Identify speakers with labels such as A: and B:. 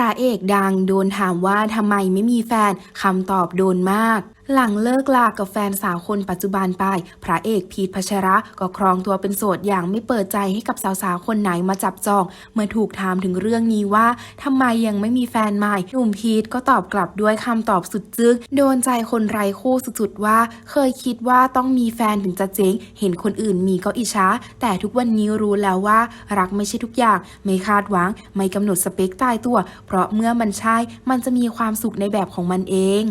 A: ระเอกดังโดนถามว่าทำไมไม่มีแฟนคำตอบโดนมาก หลังเลิกลากับแฟนสาวคนปัจจุบันไป พระเอกพีทพัชระก็ครองตัวเป็นโสดอย่างไม่เปิดใจให้กับสาวๆ คนไหนมาจับจอง เมื่อถูกถามถึงเรื่องนี้ว่าทำไมยังไม่มีแฟนใหม่ หนุ่มพีทก็ตอบกลับด้วยคำตอบสุดจึ้งโดนใจคนไร้คู่สุดๆว่า เคยคิดว่าต้องมีแฟนถึงจะเจ๊ง เห็นคนอื่นมีก็อิจฉาแต่ทุกวันนี้รู้แล้วว่า รักไม่ใช่ทุกอย่าง ไม่คาดหวัง ไม่กำหนดสเปคตายตัว เพราะเมื่อมันใช่ มันจะมีความสุขในแบบของมันเอง